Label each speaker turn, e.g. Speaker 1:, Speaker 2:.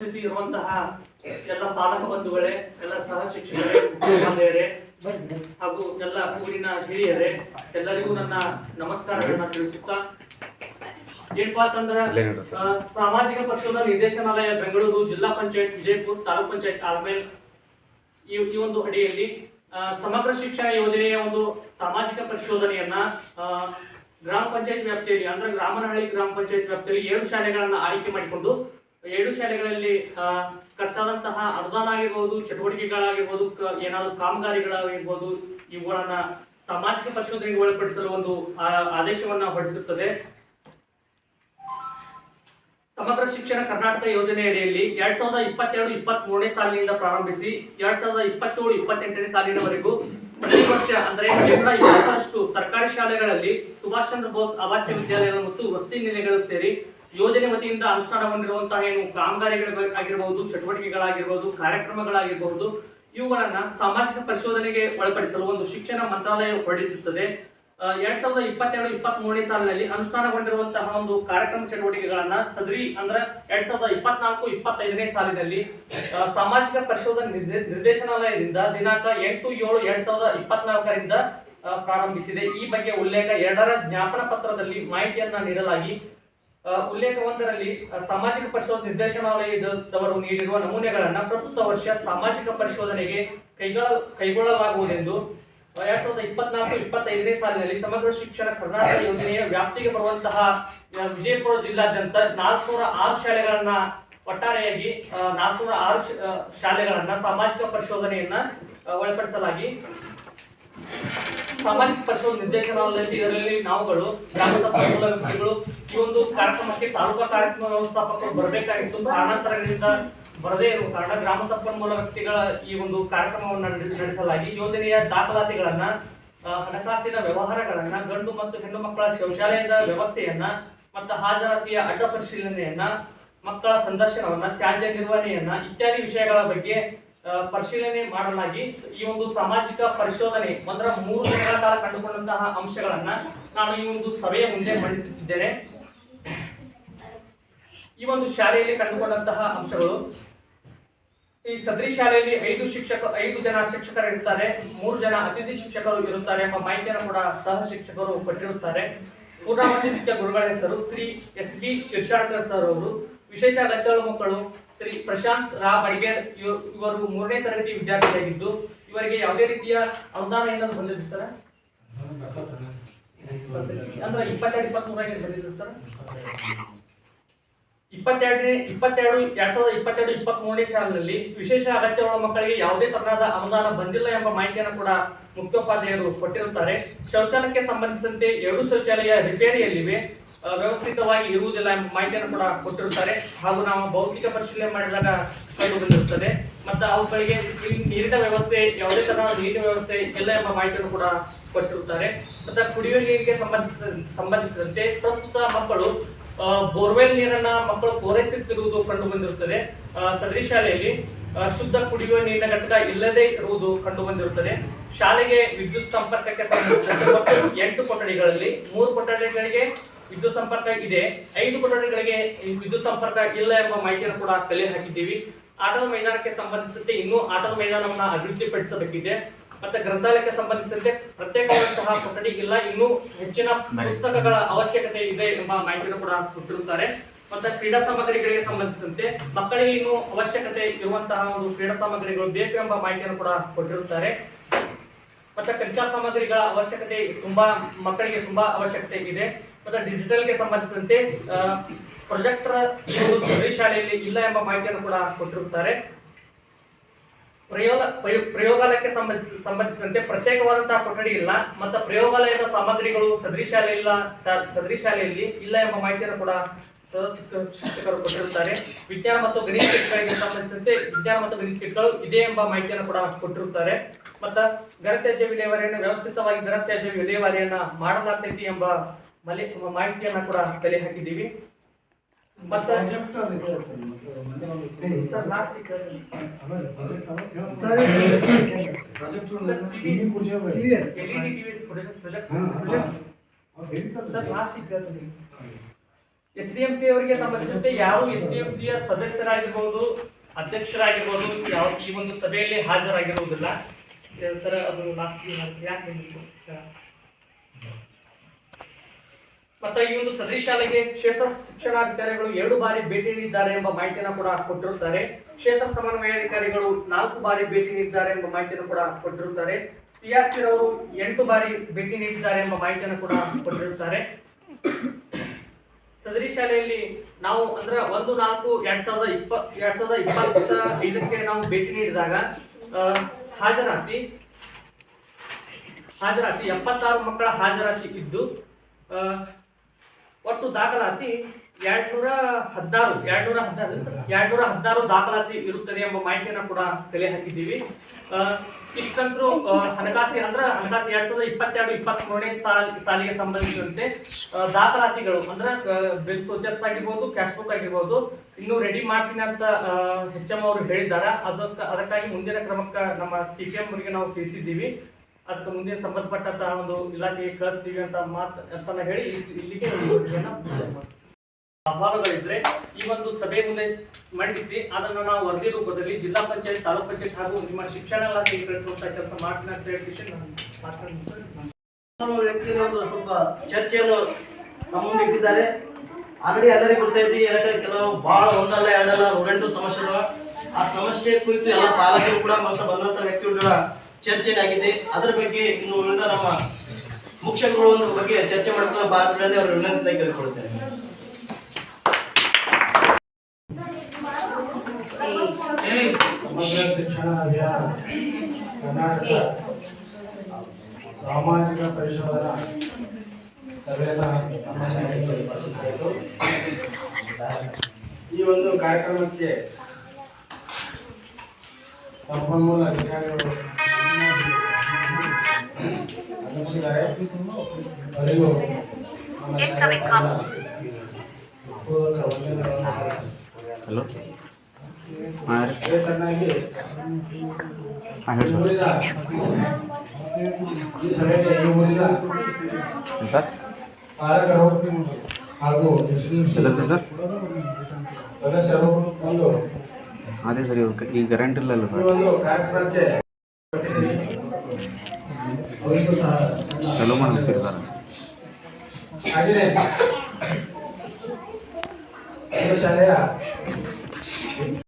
Speaker 1: ಇರುವಂತಹ ಎಲ್ಲ ಪಾಲಕ ಬಂಧುಗಳೇ ಎಲ್ಲ ಸಹ ಶಿಕ್ಷಕರೇ ಹಾಗೂ ಎಲ್ಲ ಊರಿನ ಹಿರಿಯರೇ ಎಲ್ಲರಿಗೂ ನನ್ನ ನಮಸ್ಕಾರಗಳನ್ನ ತಿಳಿಸುತ್ತಾ ಏನಪ್ಪಾ ಅಂತಂದ್ರ ಸಾಮಾಜಿಕ ಪಕ್ಷದ ನಿರ್ದೇಶನಾಲಯ ಬೆಂಗಳೂರು ಜಿಲ್ಲಾ ಪಂಚಾಯತ್ ವಿಜಯಪುರ ತಾಲೂಕ್ ಪಂಚಾಯತ್ ಆಲ್ಮೇಲ್ ಈ ಈ ಒಂದು ಅಡಿಯಲ್ಲಿ ಸಮಗ್ರ ಶಿಕ್ಷಣ ಯೋಜನೆಯ ಒಂದು ಸಾಮಾಜಿಕ ಪರಿಶೋಧನೆಯನ್ನ ಗ್ರಾಮ ಪಂಚಾಯತ್ ವ್ಯಾಪ್ತಿಯಲ್ಲಿ ಅಂದ್ರೆ ಗ್ರಾಮನಹಳ್ಳಿ ಗ್ರಾಮ ಪಂಚಾಯತ್ ವ್ಯಾಪ್ತಿಯಲ್ಲಿ ಏಳು ಶಾಲೆಗಳನ್ನ ಆಯ್ಕೆ ಮಾಡಿಕೊಂಡು ಏಳು ಶಾಲೆಗಳಲ್ಲಿ ಖರ್ಚಾದಂತಹ ಅನುದಾನ ಆಗಿರ್ಬೋದು, ಚಟುವಟಿಕೆಗಳಾಗಿರ್ಬೋದು ಏನಾದರೂ ಕಾಮಗಾರಿಗಳಾಗಿರ್ಬೋದು, ಇವುಗಳನ್ನ ಸಾಮಾಜಿಕ ಪರಿಶೋಧನೆಗೆ ಒಳಪಡಿಸಲು ಒಂದು ಆದೇಶವನ್ನ ಹೊರಡಿಸುತ್ತದೆ. ಸಮಗ್ರ ಶಿಕ್ಷಣ ಕರ್ನಾಟಕ ಯೋಜನೆ ಅಡಿಯಲ್ಲಿ ಎರಡ್ ಸಾವಿರದ ಇಪ್ಪತ್ತೆರಡು ಇಪ್ಪತ್ತ್ ಮೂರನೇ ಸಾಲಿನಿಂದ ಪ್ರಾರಂಭಿಸಿ, ಎರಡ್ ಸಾವಿರದ ಇಪ್ಪತ್ತೇಳು, ಇಪ್ಪತ್ತೆಂಟನೇ ಸಾಲಿನವರೆಗೂ ಪ್ರತಿ ವರ್ಷ, ಅಂದ್ರೆ ಶೇಕಡ ಇಪ್ಪತ್ತರಷ್ಟು ಸರ್ಕಾರಿ ಶಾಲೆಗಳಲ್ಲಿ ಸುಭಾಷ್ ಚಂದ್ರ ಬೋಸ್ ಆವಾಸ್ಯ ವಿದ್ಯಾಲಯ ಮತ್ತು ವಸತಿ ನಿಲಯಗಳು ಸೇರಿ ಯೋಜನೆ ವತಿಯಿಂದ ಅನುಷ್ಠಾನಗೊಂಡಿರುವಂತಹ ಏನು ಕಾಮಗಾರಿಗಳಾಗಿರಬಹುದು ಚಟುವಟಿಕೆಗಳಾಗಿರಬಹುದು ಕಾರ್ಯಕ್ರಮಗಳಾಗಿರಬಹುದು, ಇವುಗಳನ್ನ ಸಾಮಾಜಿಕ ಪರಿಶೋಧನೆಗೆ ಒಳಪಡಿಸಲು ಒಂದು ಶಿಕ್ಷಣ ಮಂತ್ರಾಲಯ ಹೊರಡಿಸುತ್ತದೆ. ಎರಡ್ ಸಾವಿರದ ಇಪ್ಪತ್ತೆರಡು ಇಪ್ಪತ್ತ್ ಮೂರನೇ ಸಾಲಿನಲ್ಲಿ ಅನುಷ್ಠಾನಗೊಂಡಿರುವಂತಹ ಒಂದು ಕಾರ್ಯಕ್ರಮ ಚಟುವಟಿಕೆಗಳನ್ನ ಸದರಿ ಅಂದ್ರೆ ಎರಡ್ ಸಾವಿರದ ಇಪ್ಪತ್ನಾಲ್ಕು, ಇಪ್ಪತ್ತೈದನೇ ಸಾಲಿನಲ್ಲಿ ಸಾಮಾಜಿಕ ಪರಿಶೋಧನೆ ನಿರ್ದೇಶನಾಲಯದಿಂದ ದಿನಾಂಕ ಎಂಟು ಏಳು ಎರಡ್ ಸಾವಿರದ ಇಪ್ಪತ್ನಾಲ್ಕರಿಂದ ಪ್ರಾರಂಭಿಸಿದೆ. ಈ ಬಗ್ಗೆ ಉಲ್ಲೇಖ ಎರಡರ ಜ್ಞಾಪನ ಪತ್ರದಲ್ಲಿ ಮಾಹಿತಿಯನ್ನ ನೀಡಲಾಗಿ ಉಲ್ಲೇಖ ಒಂದರಲ್ಲಿ ಸಾಮಾಜಿಕ ಪರಿಶೋಧನೆ ನಿರ್ದೇಶನಾಲಯದವರು ನೀಡಿರುವ ನಮೂನೆಗಳನ್ನ ಪ್ರಸ್ತುತ ವರ್ಷ ಸಾಮಾಜಿಕ ಪರಿಶೋಧನೆಗೆ ಕೈಗೊಳ್ಳ ಕೈಗೊಳ್ಳಲಾಗುವುದೆಂದು ಎರಡ್ ಸಾವಿರದ ಇಪ್ಪತ್ನಾಲ್ಕು, ಇಪ್ಪತ್ತೈದನೇ ಸಾಲಿನಲ್ಲಿ ಸಮಗ್ರ ಶಿಕ್ಷಣ ಕರ್ನಾಟಕ ಯೋಜನೆಯ ವ್ಯಾಪ್ತಿಗೆ ಬರುವಂತಹ ವಿಜಯಪುರ ಜಿಲ್ಲಾದ್ಯಂತ ನಾಲ್ಕುನೂರ ಆರು ಶಾಲೆಗಳನ್ನ ಒಟ್ಟಾರೆಯಾಗಿ ನಾಲ್ಕುನೂರ ಆರು ಶಾಲೆಗಳನ್ನ ಸಾಮಾಜಿಕ ಪರಿಶೋಧನೆಯನ್ನ ಒಳಪಡಿಸಲಾಗಿ. ಸಾಮಾಜಿಕ ಪರಿಸರ ನಿರ್ದೇಶನಾಲಯದಲ್ಲಿ ಇದರಲ್ಲಿ ನಾವುಗಳು, ಗ್ರಾಮದ ವ್ಯಕ್ತಿಗಳು, ಈ ಒಂದು ಕಾರ್ಯಕ್ರಮಕ್ಕೆ ತಾಲೂಕಾ ಕಾರ್ಯಕ್ರಮ ವ್ಯವಸ್ಥಾಪಕರು ಬರಬೇಕಾಗಿತ್ತು. ಕಾರಣಾಂತರಗಳಿಂದ ಬರದೇ ಇರುವ ಕಾರಣ ಗ್ರಾಮ ಸಂಪನ್ಮೂಲ ವ್ಯಕ್ತಿಗಳ ಈ ಒಂದು ಕಾರ್ಯಕ್ರಮವನ್ನು ನಡೆ- ನಡೆಸಲಾಗಿ. ಯೋಜನೆಯ ದಾಖಲಾತಿಗಳನ್ನ ಹಣಕಾಸಿನ ವ್ಯವಹಾರಗಳನ್ನ, ಗಂಡು ಮತ್ತು ಹೆಣ್ಣು ಮಕ್ಕಳ ಶೌಚಾಲಯದ ವ್ಯವಸ್ಥೆಯನ್ನ, ಮತ್ತು ಹಾಜರಾತಿಯ ಅಡ್ಡ ಪರಿಶೀಲನೆಯನ್ನ, ಮಕ್ಕಳ ಸಂದರ್ಶನವನ್ನ, ತ್ಯಾಜ್ಯ ನಿರ್ವಹಣೆಯನ್ನ ಇತ್ಯಾದಿ ವಿಷಯಗಳ ಬಗ್ಗೆ ಪರಿಶೀಲನೆ ಮಾಡಲಾಗಿ ಈ ಒಂದು ಸಾಮಾಜಿಕ ಪರಿಶೋಧನೆ ಮೊದಲ ಮೂರು ದಿನಗಳ ಕಾಲ ಕಂಡುಕೊಂಡಂತಹ ಅಂಶಗಳನ್ನ ನಾನು ಈ ಒಂದು ಸಭೆಯ ಮುಂದೆ ಮಂಡಿಸುತ್ತಿದ್ದೇನೆ ಈ ಒಂದು ಶಾಲೆಯಲ್ಲಿ ಕಂಡುಕೊಂಡಂತಹ ಅಂಶಗಳು. ಈ ಸದ್ರಿ ಶಾಲೆಯಲ್ಲಿ ಐದು ಶಿಕ್ಷಕ, ಐದು ಜನ ಶಿಕ್ಷಕರು ಇರ್ತಾರೆ, ಮೂರು ಜನ ಅತಿಥಿ ಶಿಕ್ಷಕರು ಇರುತ್ತಾರೆ ಎಂಬ ಮಾಹಿತಿಯನ್ನು ಕೂಡ ಸಹ ಶಿಕ್ಷಕರು ಕೊಟ್ಟಿರುತ್ತಾರೆ. ಪೂರ್ಣಾವಧಿ ಗುರುಗಳ ಹೆಸರು Shri S B Shirshadkar sir ಅವರು. ವಿಶೇಷ ಅಗತ್ಯಗಳ ಮಕ್ಕಳು ಶ್ರೀ ಪ್ರಶಾಂತ್ ರಾ ಬಡಿಗೇರ್ ಇವ- ಇವರು ಮೂರನೇ ತರಗತಿ ವಿದ್ಯಾರ್ಥಿಯಾಗಿದ್ದು, ಇವರಿಗೆ ಯಾವುದೇ ರೀತಿಯ ಅನುದಾನ ಏನಾದ್ರು ಬಂದಿದೆ ಸರ್? ಅಂದ್ರೆ ಇಪ್ಪತ್ತೆರಡು ಇಪ್ಪತ್ಮೂರಾಗಿ ಬಂದಿದೆ ಸರ್? ಇಪ್ಪತ್ತೆರಡನೇ, ಇಪ್ಪತ್ತೆರಡು, ಎರಡ್ ಸಾವಿರದ ಇಪ್ಪತ್ತೆರಡು ಇಪ್ಪತ್ತ್ ಮೂರನೇ ಸಾಲಿನಲ್ಲಿ ವಿಶೇಷ ಅಗತ್ಯಗಳ ಮಕ್ಕಳಿಗೆ ಯಾವುದೇ ತರಹದ ಅನುದಾನ ಬಂದಿಲ್ಲ ಎಂಬ ಮಾಹಿತಿಯನ್ನು ಕೂಡ ಮುಖ್ಯೋಪಾಧ್ಯಾಯರು ಕೊಟ್ಟಿರುತ್ತಾರೆ. ಶೌಚಾಲಯಕ್ಕೆ ಸಂಬಂಧಿಸಿದಂತೆ ಎರಡು ಶೌಚಾಲಯ ರಿಪೇರಿಯಲ್ಲಿವೆ. ವ್ಯವಸ್ಥಿತವಾಗಿ ಇರುವುದಿಲ್ಲ ಎಂಬ ಮಾಹಿತಿಯನ್ನು ಕೂಡ ಕೊಟ್ಟಿರುತ್ತಾರೆ. ಹಾಗೂ ನಾವು ಭೌತಿಕ ಪರಿಶೀಲನೆ ಮಾಡಿದಾಗ ಕಂಡು ಬಂದಿರುತ್ತದೆ. ಮತ್ತು ಅವುಗಳಿಗೆ ನೀರಿನ ವ್ಯವಸ್ಥೆ, ಯಾವುದೇ ತರಹ ನೀರಿನ ವ್ಯವಸ್ಥೆ ಇಲ್ಲ ಎಂಬ ಮಾಹಿತಿಯನ್ನು ಕೂಡ ಕೊಟ್ಟಿರುತ್ತಾರೆ. ಮತ್ತು ಕುಡಿಯುವ ನೀರಿಗೆ ಸಂಬಂಧಿಸಿದ, ಸಂಬಂಧಿಸಿದಂತೆ ಪ್ರಸ್ತುತ ಮಕ್ಕಳು ಬೋರ್ವೆಲ್ ನೀರನ್ನ ಮಕ್ಕಳು ಪೂರೈಸುತ್ತಿರುವುದು ಕಂಡು ಬಂದಿರುತ್ತದೆ. ಸದರಿ ಶಾಲೆಯಲ್ಲಿ ಶುದ್ಧ ಕುಡಿಯುವ ನೀರಿನ ಘಟಕ ಇಲ್ಲದೆ ಇರುವುದು ಕಂಡು ಬಂದಿರುತ್ತದೆ. ಶಾಲೆಗೆ ವಿದ್ಯುತ್ ಸಂಪರ್ಕಕ್ಕೆ ಸಂಬಂಧಿಸಿದಂತೆ ಎಂಟು ಕೊಠಡಿಗಳಲ್ಲಿ ಮೂರು ಕೊಠಡಿಗಳಿಗೆ ವಿದ್ಯುತ್ ಸಂಪರ್ಕ ಇದೆ. ಐದು ಕೊಠಡಿಗಳಿಗೆ ವಿದ್ಯುತ್ ಸಂಪರ್ಕ ಇಲ್ಲ ಎಂಬ ಮಾಹಿತಿಯನ್ನು ಕೂಡ ಕಲೆ ಹಾಕಿದ್ದೀವಿ. ಆಟದ ಮೈದಾನಕ್ಕೆ ಸಂಬಂಧಿಸಿದಂತೆ ಇನ್ನೂ ಆಟದ ಮೈದಾನವನ್ನ ಅಭಿವೃದ್ಧಿಪಡಿಸಬೇಕಿದೆ. ಮತ್ತೆ ಗ್ರಂಥಾಲಯಕ್ಕೆ ಸಂಬಂಧಿಸಿದಂತೆ ಪ್ರತ್ಯೇಕವಾದಂತಹ ಕೊಠಡಿ ಇಲ್ಲ. ಇನ್ನೂ ಹೆಚ್ಚಿನ ಪುಸ್ತಕಗಳ ಅವಶ್ಯಕತೆ ಇದೆ ಎಂಬ ಮಾಹಿತಿಯನ್ನು ಕೂಡ ಕೊಟ್ಟಿರುತ್ತಾರೆ. ಮತ್ತೆ ಕ್ರೀಡಾ ಸಾಮಗ್ರಿಗಳಿಗೆ ಸಂಬಂಧಿಸಿದಂತೆ ಮಕ್ಕಳಿಗೆ ಇನ್ನೂ ಅವಶ್ಯಕತೆ ಇರುವಂತಹ ಒಂದು ಕ್ರೀಡಾ ಸಾಮಗ್ರಿಗಳು ಬೇಕು ಎಂಬ ಮಾಹಿತಿಯನ್ನು ಕೂಡ ಕೊಟ್ಟಿರುತ್ತಾರೆ. ಮತ್ತೆ ಕಲಿಕಾ ಸಾಮಗ್ರಿಗಳ ಅವಶ್ಯಕತೆ ತುಂಬಾ ಮಕ್ಕಳಿಗೆ ತುಂಬಾ ಅವಶ್ಯಕತೆ ಇದೆ. ಮತ್ತೆ ಡಿಜಿಟಲ್ಗೆ ಸಂಬಂಧಿಸಿದಂತೆ ಪ್ರೊಜೆಕ್ಟರ್ ಒಂದು ಶಾಲೆಯಲ್ಲಿ ಇಲ್ಲ ಎಂಬ ಮಾಹಿತಿಯನ್ನು ಕೂಡ ಕೊಟ್ಟಿರುತ್ತಾರೆ. ಪ್ರಯೋಗ, ಪ್ರಯೋ- ಪ್ರಯೋಗಾಲಯಕ್ಕೆ ಸಂಬಂಧಿಸಿ, ಸಂಬಂಧಿಸಿದಂತೆ ಪ್ರತ್ಯೇಕವಾದಂತಹ ಕೊಠಡಿ ಇಲ್ಲ. ಮತ್ತು ಪ್ರಯೋಗಾಲಯದ ಸಾಮಗ್ರಿಗಳು ಸದರಿ ಶಾಲೆ ಇಲ್ಲ ಸದರಿ ಶಾಲೆಯಲ್ಲಿ ಇಲ್ಲ ಎಂಬ ಮಾಹಿತಿಯನ್ನು ಕೂಡ ಶಿಕ್ಷಕರು ಕೊಟ್ಟಿರುತ್ತಾರೆ. ವಿಜ್ಞಾನ ಮತ್ತು ಗಣಿತ ಕಿಟ್ಗಳಿಗೆ ಸಂಬಂಧಿಸಿದಂತೆ ವಿಜ್ಞಾನ ಮತ್ತು ಗಣಿತ ಕಿಟ್ಗಳು ಇದೆ ಎಂಬ ಮಾಹಿತಿಯನ್ನು ಕೂಡ ಕೊಟ್ಟಿರುತ್ತಾರೆ. ಮತ್ತು ಘನತ್ಯಾಜ್ಯ ವಿಲೇವಾರಿಯನ್ನು ವ್ಯವಸ್ಥಿತವಾಗಿ ಘನತ್ಯಾಜ್ಯ ವಿಲೇವಾರಿಯನ್ನ ಮಾಡಲಾಗ್ತೈತಿ ಎಂಬ ಮಲಿ ಮಾಹಿತಿಯನ್ನ ಕೂಡ ತಲೆ ಹಾಕಿದ್ದೀವಿ ಮತ್ತೆ ಎಸ್ ಡಿ ಎಂ ಸಿ ಅವರಿಗೆ ಸಂಬಂಧಿಸಿದಂತೆ ಯಾವ ಎಸ್ ಡಿ ಎಂ ಸಿಯ ಸದಸ್ಯರಾಗಿರ್ಬೋದು, ಅಧ್ಯಕ್ಷರಾಗಿರ್ಬೋದು, ಯಾವ ಈ ಒಂದು ಸಭೆಯಲ್ಲಿ ಹಾಜರಾಗಿರುವುದಿಲ್ಲ ಸರ್, ಅದು ಲಾಸ್ಟ್ ಯಾಕೆ. ಮತ್ತೆ ಈ ಒಂದು ಸದರಿ ಶಾಲೆಗೆ ಕ್ಷೇತ್ರ ಶಿಕ್ಷಣಾಧಿಕಾರಿಗಳು ಎರಡು ಬಾರಿ ಭೇಟಿ ನೀಡಿದ್ದಾರೆ ಎಂಬ ಮಾಹಿತಿಯನ್ನು ಕೂಡ ಕೊಟ್ಟಿರುತ್ತಾರೆ. ಕ್ಷೇತ್ರ ಸಮನ್ವಯಾಧಿಕಾರಿಗಳು ನಾಲ್ಕು ಬಾರಿ ಭೇಟಿ ನೀಡಿದ್ದಾರೆ ಎಂಬ ಮಾಹಿತಿಯನ್ನು ಕೂಡ ಕೊಟ್ಟಿರುತ್ತಾರೆ. ಸಿಆರ್ಪಿ ಅವರು ಎಂಟು ಬಾರಿ ಭೇಟಿ ನೀಡಿದ್ದಾರೆ ಎಂಬ ಮಾಹಿತಿಯನ್ನು ಕೂಡ ಕೊಟ್ಟಿರುತ್ತಾರೆ. ಸದರಿ ಶಾಲೆಯಲ್ಲಿ ನಾವು ಅಂದ್ರೆ ಒಂದು ನಾಲ್ಕು ಎರಡ್ ಸಾವಿರದ ಇಪ್ಪ, ಎರಡ್ ಸಾವಿರದ ಇಪ್ಪತ್ತ ಐದಕ್ಕೆ ನಾವು ಭೇಟಿ ನೀಡಿದಾಗ ಹಾಜರಾತಿ ಹಾಜರಾತಿ ಎಪ್ಪತ್ತಾರು ಮಕ್ಕಳ ಹಾಜರಾತಿ ಇದ್ದು ಒಟ್ಟು ದಾಖಲಾತಿ ಎರಡ್ನೂರ ಹದಿನಾರು ಎರಡ್ನೂರ ಹದಿನಾರು ಎರಡ್ನೂರ ಹದಿನಾರು ದಾಖಲಾತಿ ಇರುತ್ತದೆ ಎಂಬ ಮಾಹಿತಿಯನ್ನು ಕೂಡ ತಲೆ ಹಾಕಿದ್ದೀವಿ. ಇಷ್ಟಂತರೂ ಹಣಕಾಸಿ ಅಂದ್ರೆ ಹಣಕಾಸು ಎರಡ್ ಸಾವಿರದ ಇಪ್ಪತ್ತೆರಡು ಇಪ್ಪತ್ತ್ ಸಾಲ ಸಾಲ್ ಸಾಲಿಗೆ ಸಂಬಂಧಿಸಿದಂತೆ ದಾಖಲಾತಿಗಳು ಅಂದ್ರೆ ಬಿಲ್ ಸೋಚರ್ಸ್ ಆಗಿರ್ಬೋದು ಕ್ಯಾಶ್ ಬುಕ್ ಆಗಿರ್ಬೋದು, ಇನ್ನು ರೆಡಿ ಮಾಡ್ತೀನಿ ಅಂತ ಎಚ್ ಎಂ ಅವರು ಹೇಳಿದ್ದಾರೆ. ಅದಕ್ಕೆ, ಅದಕ್ಕಾಗಿ ಮುಂದಿನ ಕ್ರಮಕ್ಕೆ ನಮ್ಮ ಟಿ ಪಿ ಎಂ ಅವರಿಗೆ ನಾವು ತಿಳಿಸಿದ್ದೀವಿ. ಅದಕ್ಕೆ ಮುಂದಿನ ಸಂಬಂಧಪಟ್ಟಂತಹ ಒಂದು ಇಲಾಖೆಗೆ ಕಳಿಸ್ತೀವಿ ಅಂತ ಮಾತು ಅಂತ ಹೇಳಿ ಇಲ್ಲಿಗೆ ಅಭಾವಗಳಿದ್ರೆ ಈ ಒಂದು ಸಭೆ ಮುಂದೆ ಮಂಡಿಸಿ, ಅದನ್ನು ನಾವು ವರದಿ ರೂಪದಲ್ಲಿ ಜಿಲ್ಲಾ ಪಂಚಾಯತ್, ತಾಲೂಕ್ ಪಂಚಾಯತ್ ಹಾಗೂ ನಿಮ್ಮ ಶಿಕ್ಷಣ ಇಲಾಖೆಗೆ ಕಳಿಸುವಂತ ಕೆಲಸ ಮಾಡ್ತೀನಿ ಅಂತ
Speaker 2: ಹೇಳಿ ಸ್ವಲ್ಪ ಚರ್ಚೆಯನ್ನು ನಮ್ಮ ಇಟ್ಟಿದ್ದಾರೆ. ಆಲ್ರೆಡಿ ಎಲ್ಲರಿಗೂ ಗೊತ್ತೈತಿ ಯಾಕಂದ್ರೆ ಕೆಲವು ಬಹಳ ಒಂದಲ್ಲ ಎರಡಲ್ಲ ನೂರೆಂಟು ಸಮಸ್ಯೆಗಳು. ಆ ಸಮಸ್ಯೆ ಕುರಿತು ಎಲ್ಲ ಪಾಲಕರು ಕೂಡ ಮತ್ತು ಬಂದಂತ ವ್ಯಕ್ತಿಗಳ ಚರ್ಚೆ ಆಗಿದೆ ಅದರ ಬಗ್ಗೆ ಇನ್ನು ಉಳಿದ ನಮ್ಮ ಮುಖ್ಯಗಳು ಬಗ್ಗೆ ಚರ್ಚೆ ಮಾಡ್ಕೊಂಡು ಭಾರತದಲ್ಲಿ ಅವರ ವಿನಂತಿ ಕೇಳಿಕೊಳ್ತೇನೆ
Speaker 3: ಶಿಕ್ಷಣ ಅಭಿಯಾನ, ಕರ್ನಾಟಕ ಸಾಮಾಜಿಕ ಪರಿಶೋಧನಾ ಸಭೆಯನ್ನು ಈ ಒಂದು ಕಾರ್ಯಕ್ರಮಕ್ಕೆ ಸಂಪನ್ಮೂಲ ಅಧಿಕಾರಿಗಳು ಆಗಮಿಸಿದ್ದಾರೆ ಅವರಿಗೂ ನಮ್ಮ ಶಾಲೆಯ ಪೂರ್ವಕ ವಂದನೆಗಳನ್ನು ಸಲ್ಲಿಸುತ್ತೇನೆ.
Speaker 4: ಹಲೋ ಹಾಂ ರೀ
Speaker 3: ಅದೇ ತರನಾಗಿ
Speaker 4: ಹಾಂ ಹೇಳಿ ಸರ್
Speaker 3: ಊರಿನ ಈ ಸಭೆಗೆ ಈ ಊರಿನ
Speaker 4: ಏನು ಸರ್
Speaker 3: ಪಾಲಕರು ಹಾಗೂ ಮುಸ್ಲಿಮ್ಸ್
Speaker 4: ಎದರ್ದು ಸರ್
Speaker 3: ಸದಸ್ಯರು ಒಂದು
Speaker 4: ಅದೇ ಸರ್ ಇವಾಗ ಈಗ ಕರೆಂಟ್ ಇಲ್ಲಲ್ಲ
Speaker 3: ಈ
Speaker 4: ಸರ್ ಚಲೋ ಮಾಡ್ತೀರಿ ಸರ್